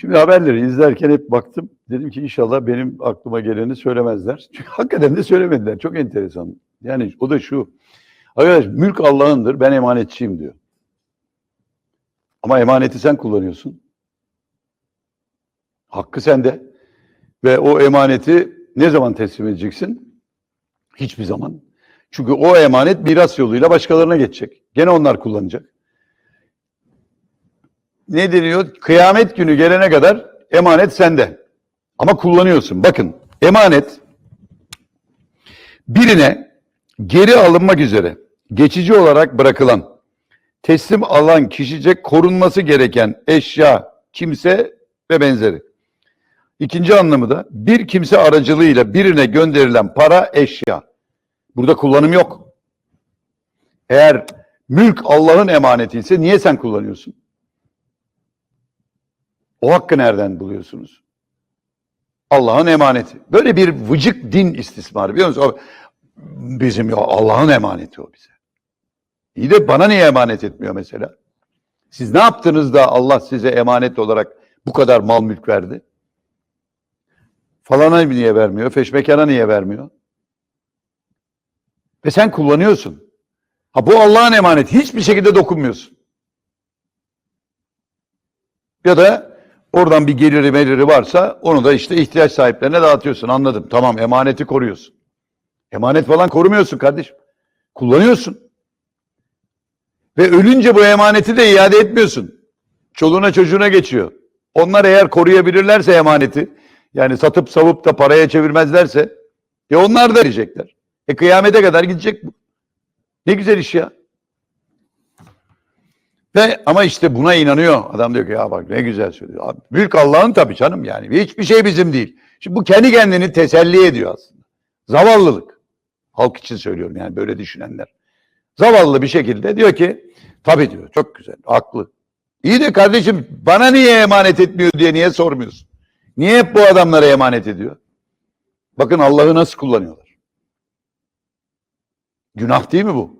Şimdi haberleri izlerken hep baktım. Dedim ki inşallah benim aklıma geleni söylemezler. Çünkü hakikaten de söylemediler. Çok enteresan. Yani o da şu. Arkadaş mülk Allah'ındır. Ben emanetçiyim diyor. Ama emaneti sen kullanıyorsun. Hakkı sende. Ve o emaneti ne zaman teslim edeceksin? Hiçbir zaman. Çünkü o emanet miras yoluyla başkalarına geçecek. Gene onlar kullanacak. Ne deniyor? Kıyamet günü gelene kadar emanet sende. Ama kullanıyorsun. Bakın emanet birine geri alınmak üzere geçici olarak bırakılan, teslim alan kişice korunması gereken eşya, kimse ve benzeri. İkinci anlamı da bir kimse aracılığıyla birine gönderilen para, eşya. Burada kullanım yok. Eğer mülk Allah'ın emaneti ise niye sen kullanıyorsun? O hakkı nereden buluyorsunuz? Allah'ın emaneti. Böyle bir vıcık din istismarı biliyor musunuz? O bizim Allah'ın emaneti o bize. İyi de bana niye emanet etmiyor mesela? Siz ne yaptınız da Allah size emanet olarak bu kadar mal mülk verdi? Falana niye vermiyor? Feşmekana niye vermiyor? Ve sen kullanıyorsun. Ha bu Allah'ın emaneti. Hiçbir şekilde dokunmuyorsun. Ya da oradan bir geliri meliri varsa onu da işte ihtiyaç sahiplerine dağıtıyorsun. Anladım. Tamam emaneti koruyorsun. Emanet falan korumuyorsun kardeşim. Kullanıyorsun. Ve ölünce bu emaneti de iade etmiyorsun. Çoluğuna çocuğuna geçiyor. Onlar eğer koruyabilirlerse emaneti, yani satıp savup da paraya çevirmezlerse, e onlar da verecekler. E kıyamete kadar gidecek bu. Ne güzel iş ya. Ve ama işte buna inanıyor. Adam diyor ki ya bak ne güzel söylüyor. Abi, mülk Allah'ın tabii canım yani. Hiçbir şey bizim değil. Şimdi bu kendi kendini teselli ediyor aslında. Zavallılık. Halk için söylüyorum yani böyle düşünenler. Zavallı bir şekilde diyor ki tabii diyor çok güzel haklı. İyi de kardeşim bana niye emanet etmiyor diye niye sormuyorsun? Niye hep bu adamlara emanet ediyor? Bakın Allah'ı nasıl kullanıyorlar. Günah değil mi bu?